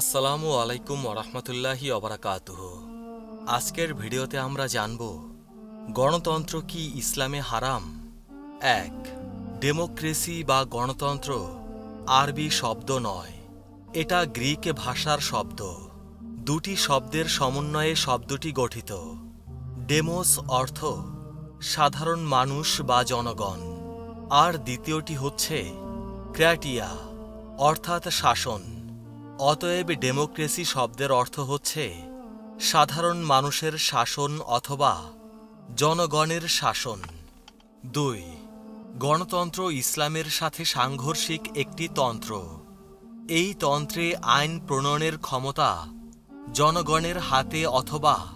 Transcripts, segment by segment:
আসসালামু আলাইকুম ওরহমতুল্লাহি অবরাকাতুহ আজকের ভিডিওতে আমরা জানব, গণতন্ত্র কি ইসলামে হারাম? এক, ডেমোক্রেসি বা গণতন্ত্র আরবি শব্দ নয়, এটা গ্রিক ভাষার শব্দ। দুটি শব্দের সমন্বয়ে শব্দটি গঠিত। ডেমোস অর্থ, সাধারণ মানুষ বা জনগণ। আর দ্বিতীয়টি হচ্ছে ক্র্যাটিয়া, অর্থাৎ শাসন। অতএব ডেমোক্রেসি শব্দের অর্থ হচ্ছে সাধারণ মানুষের শাসন অথবা জনগণের শাসন। দুই, গণতন্ত্র ইসলামের সাথে সাংঘর্ষিক একটি তন্ত্র। এই তন্ত্রে আইন প্রণয়নের ক্ষমতা জনগণের হাতে অথবা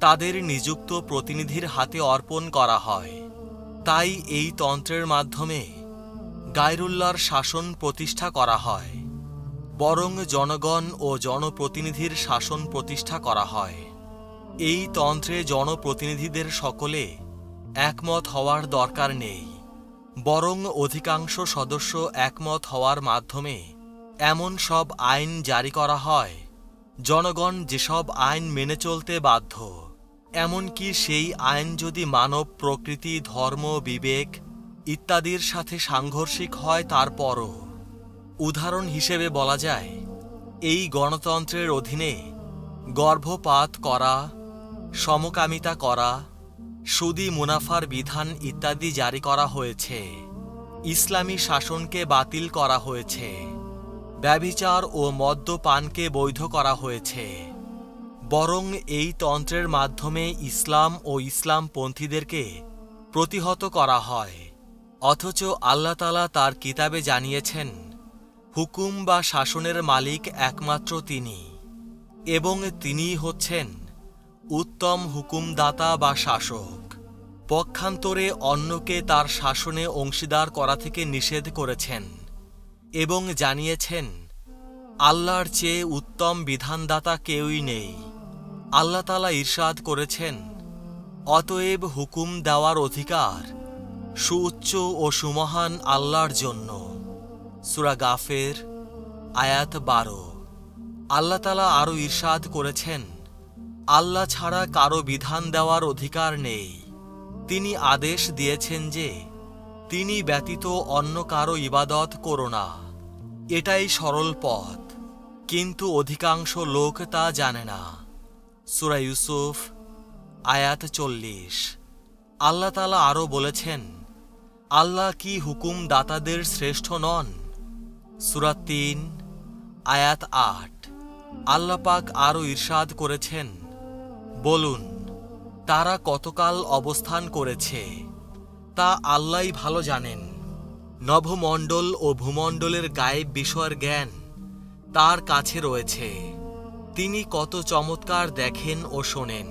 তাদের নিযুক্ত প্রতিনিধির হাতে অর্পণ করা হয়। তাই এই তন্ত্রের মাধ্যমে গায়রুল্লাহর শাসন প্রতিষ্ঠা করা হয়। বরং জনগণ ও জনপ্রতিনিধির শাসন প্রতিষ্ঠা করা হয়। এই তন্ত্রে জনপ্রতিনিধিদের সকলে একমত হওয়ার দরকার নেই। বরং অধিকাংশ সদস্য একমত হওয়ার মাধ্যমে এমন সব আইন জারি করা হয়। জনগণ যেসব আইন মেনে চলতে বাধ্য, এমনকি সেই আইন যদি মানব প্রকৃতি, ধর্ম, বিবেক ইত্যাদির সাথে সাংঘর্ষিক হয় তারপরও। উদাহরণ হিসেবে বলা যায়, এই গণতন্ত্রের অধীনে গর্ভপাত করা, সমকামিতা করা, সুদি মুনাফার বিধান ইত্যাদি জারি করা হয়েছে। ইসলামী শাসনকে বাতিল করা হয়েছে। ব্যভিচার ও মদ্যপানকে বৈধ করা হয়েছে। বরং এই তন্ত্রের মাধ্যমে ইসলাম ও ইসলামপন্থীদেরকে প্রতিহত করা হয়। অথচ আল্লাহতালা তার কিতাবে জানিয়েছেন হুকুম বা শাসনের মালিক একমাত্র তিনি, এবং তিনিই হচ্ছেন উত্তম হুকুমদাতা বা শাসক। পক্ষান্তরে অন্যকে তার শাসনে অংশীদার করা থেকে নিষেধ করেছেন, এবং জানিয়েছেন, আল্লাহর চেয়ে উত্তম বিধানদাতা কেউই নেই। আল্লাহ তালা ইরশাদ করেছেন, অতএব হুকুম দেওয়ার অধিকার সুউচ্চ ও সুমহান আল্লাহর জন্য। সুরা গাফের, আয়াত বারো। আল্লাহ তালা আরও ইরশাদ করেছেন, আল্লাহ ছাড়া কারও বিধান দেওয়ার অধিকার নেই। তিনি আদেশ দিয়েছেন যে, তিনি ব্যতীত অন্য কারও ইবাদত করো না। এটাই সরল পথ, কিন্তু অধিকাংশ লোক তা জানে না। সুরা ইউসুফ, আয়াত চল্লিশ। আল্লাহ তালা আরও বলেছেন, আল্লাহ কি হুকুম দাতাদের শ্রেষ্ঠ নন? সুরা তিন, আয়াত আট। আল্লাপাক আরও ইরশাদ করেছেন, বলুন, তারা কতকাল অবস্থান করেছে, তা আল্লাহই ভালো জানেন। নভমণ্ডল ও ভূমণ্ডলের গায়েব বিষয়ের জ্ঞান তার কাছে রয়েছে। তিনি কত চমৎকার দেখেন ও শোনেন।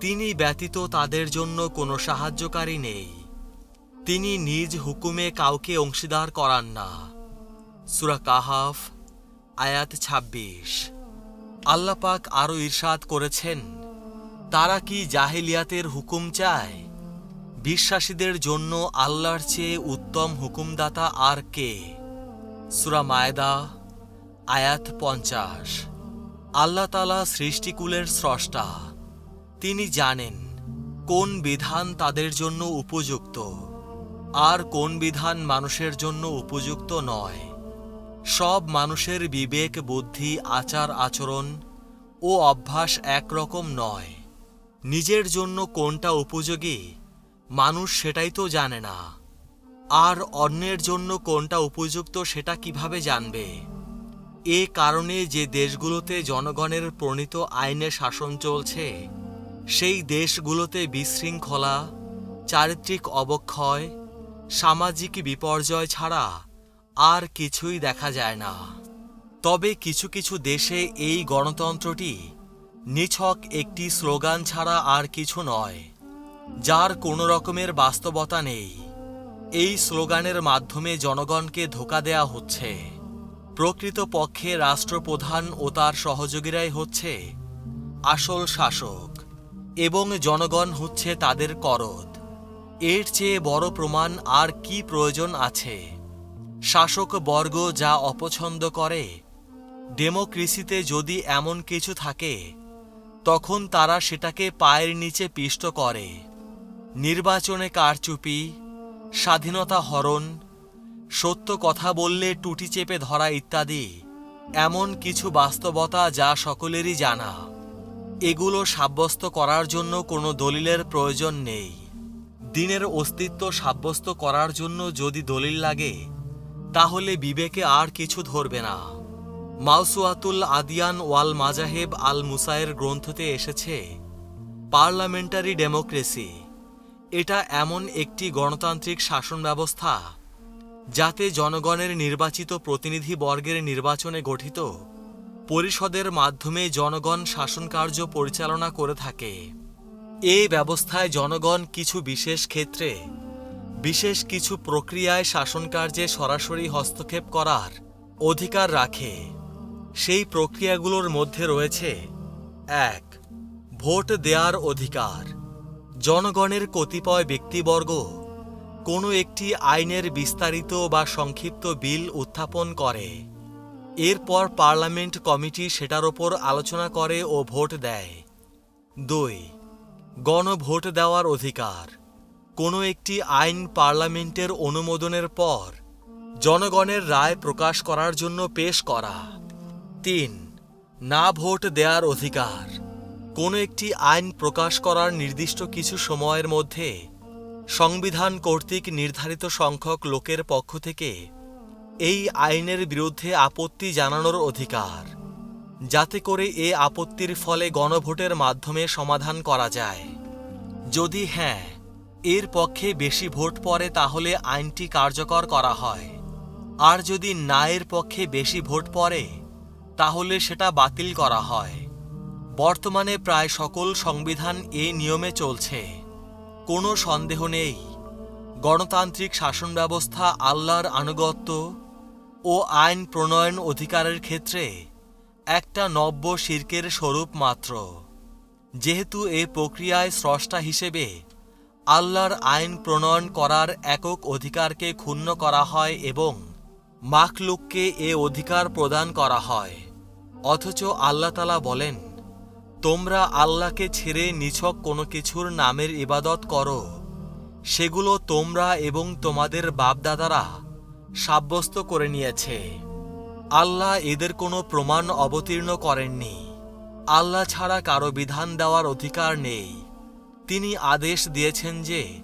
তিনি ব্যতীত তাদের জন্য কোনো সাহায্যকারী নেই। তিনি নিজ হুকুমে কাউকে অংশীদার করান না। সুরা কাহাফ, আয়াত ২৬ আল্লাহ পাক আরও ইরশাদ করেছেন, তারা কি জাহিলিয়াতের হুকুম চায়? বিশ্বাসীদের জন্য আল্লাহর চেয়ে উত্তম হুকুমদাতা আর কে? সুরা মায়দা, আয়াত পঞ্চাশ। আল্লাহ তালা সৃষ্টিকুলের স্রষ্টা। তিনি জানেন কোন বিধান তাদের জন্য উপযুক্ত, আর কোন বিধান মানুষের জন্য উপযুক্ত নয়। সব মানুষের বিবেক, বুদ্ধি, আচার, আচরণ ও অভ্যাস একরকম নয়। নিজের জন্য কোনটা উপযোগী, মানুষ সেটাই তো জানে না। আর অন্যের জন্য কোনটা উপযুক্ত সেটা কীভাবে জানবে? এ কারণে যে দেশগুলোতে জনগণের প্রণীত আইনে শাসন চলছে, সেই দেশগুলোতে বিশৃঙ্খলা, চারিত্রিক অবক্ষয়, সামাজিক বিপর্যয় ছাড়া আর কিছুই দেখা যায় না। তবে কিছু কিছু দেশে এই গণতন্ত্রটি নিছক একটি স্লোগান ছাড়া আর কিছু নয়, যার কোনো রকমের বাস্তবতা নেই। এই স্লোগানের মাধ্যমে জনগণকে ধোকা দেয়া হচ্ছে। প্রকৃতপক্ষে রাষ্ট্রপ্রধান ও তার সহযোগীরাই হচ্ছে আসল শাসক এবং জনগণ হচ্ছে তাদের করদ। এর চেয়ে বড় প্রমাণ আর কি প্রয়োজন আছে? শাসক বর্গ যা অপছন্দ করে। ডেমোক্রেসিতে যদি এমন কিছু থাকে, তখন তারা সেটাকে পায়ের নিচে পিষ্ট করে। নির্বাচনে কারচুপি, স্বাধীনতা হরণ, সত্য কথা বললে টুটি চেপে ধরা ইত্যাদি এমন কিছু বাস্তবতা যা সকলেরই জানা। এগুলো সাব্যস্ত করার জন্য কোনো দলিলের প্রয়োজন নেই। দিনের অস্তিত্ব সাব্যস্ত করার জন্য যদি দলিল লাগে তাহলে বিবেকে আর কিছু ধরবে না। মাউসুয়াতুল আদিয়ান ওয়াল মাজাহেব আল মুসায়ের গ্রন্থতে এসেছে, পার্লামেন্টারি ডেমোক্রেসি। এটা এমন একটি গণতান্ত্রিক শাসন ব্যবস্থা যাতে জনগণের নির্বাচিত প্রতিনিধি বর্গের নির্বাচনে গঠিত পরিষদের মাধ্যমে জনগণ শাসনকার্য পরিচালনা করে থাকে। এই ব্যবস্থায় জনগণ কিছু বিশেষ ক্ষেত্রে বিশেষ কিছু প্রক্রিয়ায় শাসনকার্যে সরাসরি হস্তক্ষেপ করার অধিকার রাখে। সেই প্রক্রিয়াগুলোর মধ্যে রয়েছে, এক, ভোট দেওয়ার অধিকার। জনগণের কতিপয় ব্যক্তিবর্গ কোনো একটি আইনের বিস্তারিত বা সংক্ষিপ্ত বিল উত্থাপন করে। এরপর পার্লামেন্ট কমিটি সেটার ওপর আলোচনা করে ও ভোট দেয়। দুই, গণভোট দেওয়ার অধিকার। কোনো একটি আইন পার্লামেন্টের অনুমোদনের পর জনগণের রায় প্রকাশ করার জন্য পেশ করা। তিন, না ভোট দেওয়ার অধিকার। কোনো একটি আইন প্রকাশ করার নির্দিষ্ট কিছু সময়ের মধ্যে সংবিধান কর্তৃক নির্ধারিত সংখ্যক লোকের পক্ষ থেকে এই আইনের বিরুদ্ধে আপত্তি জানানোর অধিকার, যাতে করে এ আপত্তির ফলে গণভোটের মাধ্যমে সমাধান করা যায়। যদি হ্যাঁ এর পক্ষে বেশি ভোট পড়ে তাহলে আইনটি কার্যকর করা হয়। আর যদি না এর পক্ষে বেশি ভোট পড়ে, তাহলে সেটা বাতিল করা হয়। বর্তমানে প্রায় সকল সংবিধান এ নিয়মে চলছে। কোনো সন্দেহ নেই। গণতান্ত্রিক শাসন ব্যবস্থা আল্লাহর আনুগত্য ও আইন প্রণয়ন অধিকারের ক্ষেত্রে একটা নব্য শির্কের স্বরূপ মাত্র। যেহেতু এ প্রক্রিয়ায় স্রষ্টা হিসেবে আল্লাহর আইন প্রণয়ন করার একক অধিকারকে ক্ষুণ্ণ করা হয় এবং মাখলুককে এ অধিকার প্রদান করা হয়। অথচ আল্লাহ তালা বলেন, তোমরা আল্লাহকে ছেড়ে নিছক কোনো কিছুর নামের ইবাদত করো। সেগুলো তোমরা এবং তোমাদের বাপদাদারা সাব্যস্ত করে নিয়েছে। আল্লাহ এদের কোনো প্রমাণ অবতীর্ণ করেননি। আল্লাহ ছাড়া কারও বিধান দেওয়ার অধিকার নেই। তিনি আদেশ দিয়েছেন যে,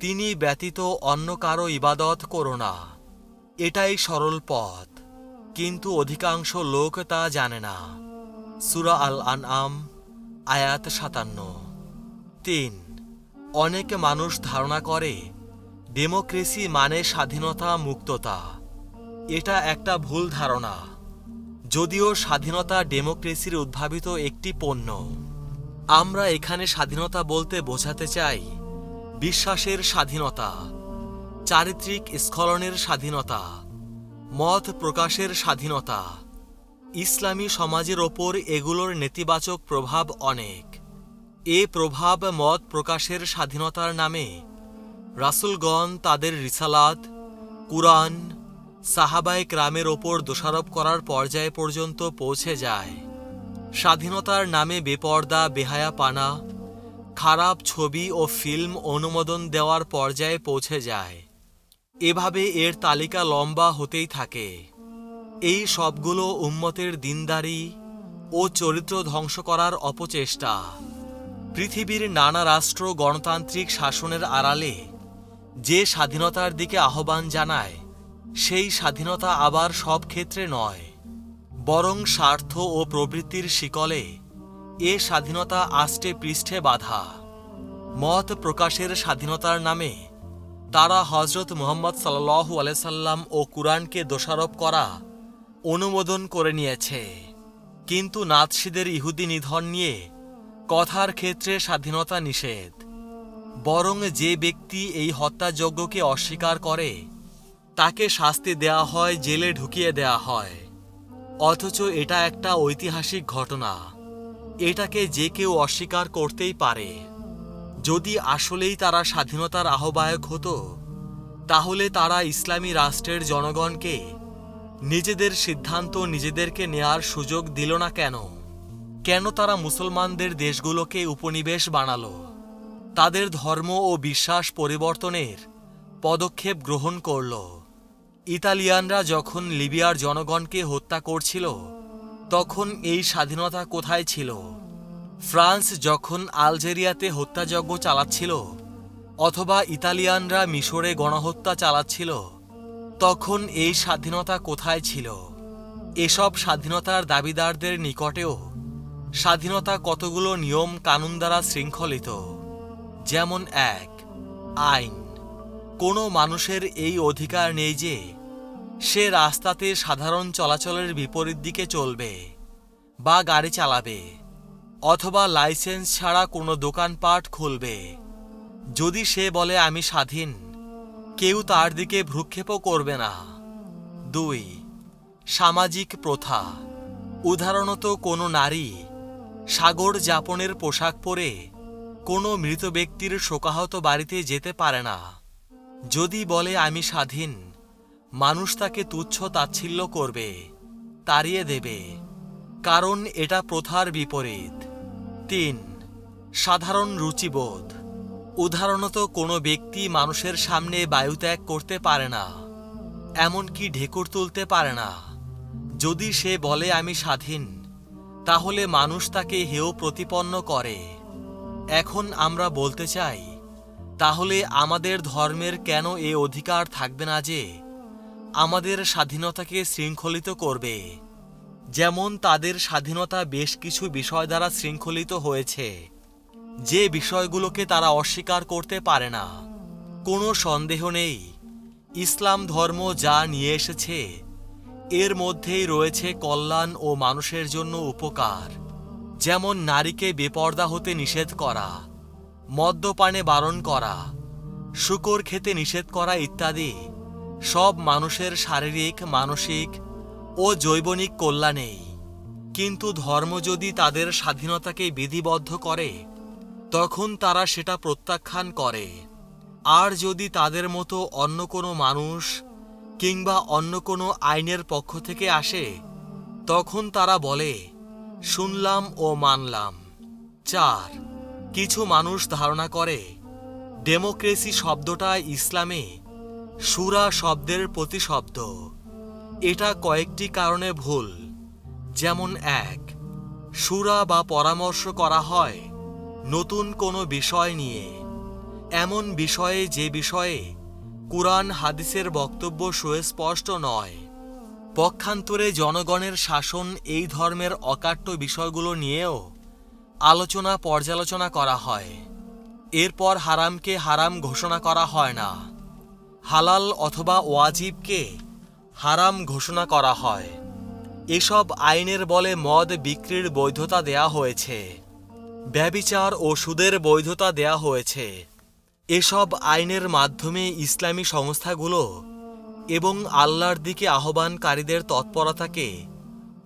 তিনি ব্যতীত অন্য কারও ইবাদত করো না। এটাই সরল পথ, কিন্তু অধিকাংশ লোক তা জানে না। সুরা আল আনআম আয়াত সাতান্ন। তিন, অনেক মানুষ ধারণা করে, ডেমোক্রেসি মানে স্বাধীনতা মুক্ততা। এটা একটা ভুল ধারণা। যদিও স্বাধীনতা ডেমোক্রেসির উদ্ভাবিত একটি পণ্য। আমরা এখানে স্বাধীনতা বলতে বোঝাতে চাই বিশ্বাসের স্বাধীনতা, চারিত্রিক স্খলনের স্বাধীনতা, মত প্রকাশের স্বাধীনতা। ইসলামী সমাজের ওপর এগুলোর নেতিবাচক প্রভাব অনেক। এ প্রভাব মত প্রকাশের স্বাধীনতার নামে। রাসুলগণ তাদের রিসালাত, কুরআন, সাহাবায় ক্রামের ওপর দোষারোপ করার পর্যায়ে পর্যন্ত পৌঁছে যায়। স্বাধীনতার নামে বেপর্দা বেহায়াপানা খারাপ ছবি ও ফিল্ম অনুমোদন দেওয়ার পর্যায়ে পৌঁছে যায়। এভাবে এর তালিকা লম্বা হতেই থাকে। এই সবগুলো উম্মতের দিনদারি ও চরিত্র ধ্বংস করার অপচেষ্টা। পৃথিবীর নানা রাষ্ট্র গণতান্ত্রিক শাসনের আড়ালে যে স্বাধীনতার দিকে আহ্বান জানায়, সেই স্বাধীনতা আবার সব ক্ষেত্রে নয়। বরং স্বার্থ ও প্রবৃত্তির শিকলে এ স্বাধীনতা আষ্টে পৃষ্ঠে বাধা। মত প্রকাশের স্বাধীনতার নামে তারা হজরত মুহম্মদ সাল্লাহ আলাইসাল্লাম ও কুরআনকে দোষারোপ করা অনুমোদন করে নিয়েছে। কিন্তু নাৎসিদের ইহুদি নিধন নিয়ে কথার ক্ষেত্রে স্বাধীনতা নিষেধ। বরং যে ব্যক্তি এই হত্যাযজ্ঞকে অস্বীকার করে, তাকে শাস্তি দেয়া হয়, জেলে ঢুকিয়ে দেয়া হয়। অথচ এটা একটা ঐতিহাসিক ঘটনা। এটাকে যে কেউ অস্বীকার করতেই পারে। যদি আসলেই তারা স্বাধীনতার আহ্বায়ক হতো, তাহলে তারা ইসলামী রাষ্ট্রের জনগণকে, নিজেদের সিদ্ধান্ত নিজেদেরকে নেয়ার সুযোগ দিল না কেন? কেন তারা মুসলমানদের দেশগুলোকে উপনিবেশ বানালো? তাদের ধর্ম ও বিশ্বাস পরিবর্তনের পদক্ষেপ গ্রহণ করল। ইতালিয়ানরা যখন লিবিয়ার জনগণকে হত্যা করছিল, তখন এই স্বাধীনতা কোথায় ছিল? ফ্রান্স যখন আলজেরিয়াতে হত্যাযজ্ঞ চালাচ্ছিল, অথবা ইতালিয়ানরা মিশরে গণহত্যা চালাচ্ছিল, তখন এই স্বাধীনতা কোথায় ছিল? এসব স্বাধীনতার দাবিদারদের নিকটেও স্বাধীনতা কতগুলো নিয়ম কানুন দ্বারা শৃঙ্খলিত? যেমন এক, আইন। কোনো মানুষের এই অধিকার নেই যে সে রাস্তাতে সাধারণ চলাচলের বিপরীত দিকে চলবে বা গাড়ি চালাবে অথবা লাইসেন্স ছাড়া কোনো দোকানপাট খুলবে। যদি সে বলে, আমি স্বাধীন, কেউ তার দিকে ভ্রুক্ষেপও করবে না। দুই, সামাজিক প্রথা। উদাহরণত কোনো নারী সাগর যাপনের পোশাক পরে কোনো মৃত ব্যক্তির শোকাহত বাড়িতে যেতে পারে না। যদি বলে, আমি স্বাধীন মানুষ তাকে তুচ্ছ তাচ্ছিল্য করবে, তাড়িয়ে দেবে, কারণ এটা প্রথার বিপরীত। তিন, সাধারণ রুচিবোধ। উদাহরণত কোনো ব্যক্তি মানুষের সামনে বায়ুত্যাগ করতে পারে না, এমনকি ঢেকুর তুলতে পারে না। যদি সে বলে, আমি স্বাধীন তাহলে মানুষ তাকে হেয় প্রতিপন্ন করে। এখন আমরা বলতে চাই, তাহলে আমাদের ধর্মের কেন এ অধিকার থাকবে না যে আমাদের স্বাধীনতাকে শৃঙ্খলিত করবে। যেমন তাদের স্বাধীনতা বেশ কিছু বিষয় দ্বারা শৃঙ্খলিত হয়েছে, যে বিষয়গুলোকে তারা অস্বীকার করতে পারে না। কোনো সন্দেহ নেই, ইসলাম ধর্ম যা নিয়ে এসেছে, এর মধ্যেই রয়েছে কল্যাণ ও মানুষের জন্য উপকার। যেমন নারীকে বেপর্দা হতে নিষেধ করা, মদ্যপানে বারণ করা, শুকর খেতে নিষেধ করা ইত্যাদি। সব মানুষের শারীরিক, মানসিক ও জৈবনিক কল্যাণেই। কিন্তু ধর্ম যদি তাদের স্বাধীনতাকে বিধিবদ্ধ করে, তখন তারা সেটা প্রত্যাখ্যান করে। আর যদি তাদের মতো অন্য কোনো মানুষ কিংবা অন্য কোনো আইনের পক্ষ থেকে আসে, তখন তারা বলে, শুনলাম ও মানলাম। চার, কিছু মানুষ ধারণা করে, ডেমোক্রেসি শব্দটা ইসলামে সুরা শব্দের প্রতিশব্দ। এটা কয়েকটি কারণে ভুল। যেমন এক, সুরা বা পরামর্শ করা হয় নতুন কোনো বিষয় নিয়ে। এমন বিষয়ে যে বিষয়ে কুরআন হাদিসের বক্তব্য সুস্পষ্ট নয়। পক্ষান্তরে জনগণের শাসন এই ধর্মের অকাট্য বিষয়গুলো নিয়েও আলোচনা পর্যালোচনা করা হয়। এরপর হারামকে হারাম ঘোষণা করা হয় না। হালাল অথবা ওয়াজিবকে হারাম ঘোষণা করা হয়। এসব আইনের বলে মদ বিক্রির বৈধতা দেয়া হয়েছে। ব্যবিচার ও সুদের বৈধতা দেয়া হয়েছে। এসব আইনের মাধ্যমে ইসলামী সংস্থাগুলো এবং আল্লাহর দিকে আহ্বানকারীদের তৎপরতাকে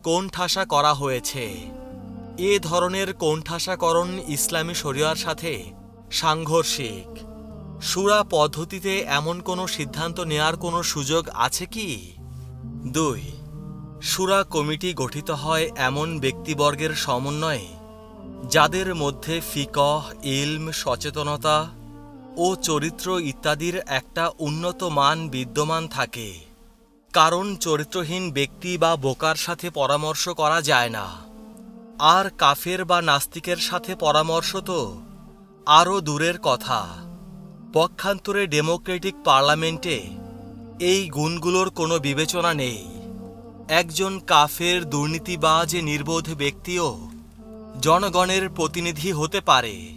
কোণঠাসা করা হয়েছে। এ ধরনের কোণঠাসাকরণ ইসলামী শরিয়ার সাথে সাংঘর্ষিক। সুরা পদ্ধতিতে এমন কোনো সিদ্ধান্ত নেয়ার কোনো সুযোগ আছে কি? দুই, সুরা কমিটি গঠিত হয় এমন ব্যক্তিবর্গের সমন্বয়ে, যাদের মধ্যে ফিকহ, ইলম, সচেতনতা ও চরিত্র ইত্যাদির একটা উন্নত মান বিদ্যমান থাকে। কারণ চরিত্রহীন ব্যক্তি বা বোকার সাথে পরামর্শ করা যায় না। আর কাফের বা নাস্তিকের সাথে পরামর্শ তো আরও দূরের কথা। পক্ষান্তরে ডেমোক্রেটিক পার্লামেন্টে এই গুণগুলোর কোনো বিবেচনা নেই। একজন কাফের দুর্নীতিবাজ নির্বোধ ব্যক্তিও জনগণের প্রতিনিধি হতে পারে।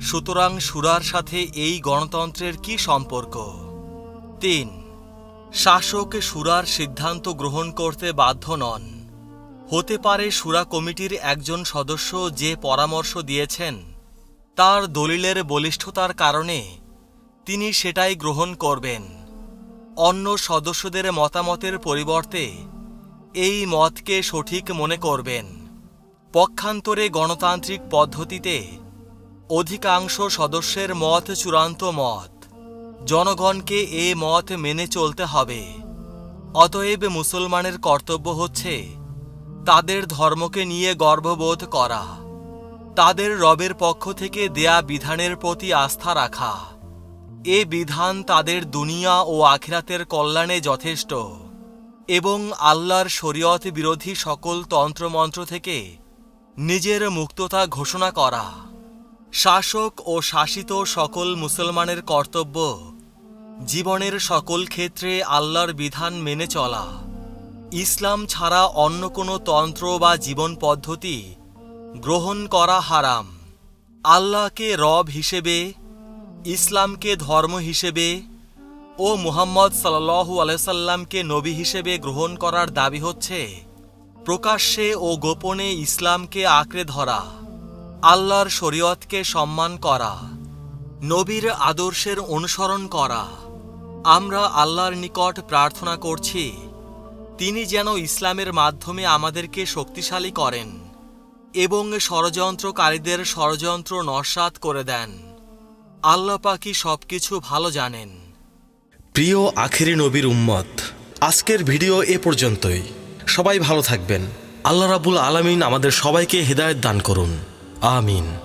সুতরাং সুরার সাথে এই গণতন্ত্রের কি সম্পর্ক? তিন, শাসক সুরার সিদ্ধান্ত গ্রহণ করতে বাধ্য নন। হতে পারে সুরা কমিটির একজন সদস্য যে পরামর্শ দিয়েছেন, তার দলিলের বলিষ্ঠতার কারণে তিনি সেটাই গ্রহণ করবেন। অন্য সদস্যদের মতামতের পরিবর্তে এই মতকে সঠিক মনে করবেন। পক্ষান্তরে গণতান্ত্রিক পদ্ধতিতে অধিকাংশ সদস্যের মত চূড়ান্ত মত। জনগণকে এ মত মেনে চলতে হবে। অতএব মুসলমানের কর্তব্য হচ্ছে তাদের ধর্মকে নিয়ে গর্ববোধ করা। তাদের রবের পক্ষ থেকে দেয়া বিধানের প্রতি আস্থা রাখা। এ বিধান তাদের দুনিয়া ও আখিরাতের কল্যাণে যথেষ্ট। এবং আল্লাহর শরীয়ত বিরোধী সকল তন্ত্রমন্ত্র থেকে নিজের মুক্ততা ঘোষণা করা। শাসক ও শাসিত সকল মুসলমানের কর্তব্য জীবনের সকল ক্ষেত্রে আল্লাহর বিধান মেনে চলা। ইসলাম ছাড়া অন্য কোনো তন্ত্র বা জীবন পদ্ধতি গ্রহণ করা হারাম। আল্লাহকে রব হিসেবে ইসলামকে ধর্ম হিসেবে ও মুহাম্মদ সাল্লাল্লাহু আলাইসাল্লামকে নবী হিসেবে গ্রহণ করার দাবি হচ্ছে, প্রকাশ্যে ও গোপনে ইসলামকে আঁকড়ে ধরা, আল্লাহর শরীয়তকে সম্মান করা, নবীর আদর্শের অনুসরণ করা। আমরা আল্লাহর নিকট প্রার্থনা করছি, তিনি যেন ইসলামের মাধ্যমে আমাদেরকে শক্তিশালী করেন এবং ষড়যন্ত্রকারীদের ষড়যন্ত্র নস্বাত করে দেন। আল্লাহ পাকি সবকিছু ভালো জানেন। প্রিয় আখেরি নবীর উম্মত, আজকের ভিডিও এ পর্যন্তই। সবাই ভালো থাকবেন। আল্লাহ রাবুল আলমিন আমাদের সবাইকে হৃদায়ত দান করুন। আমিন।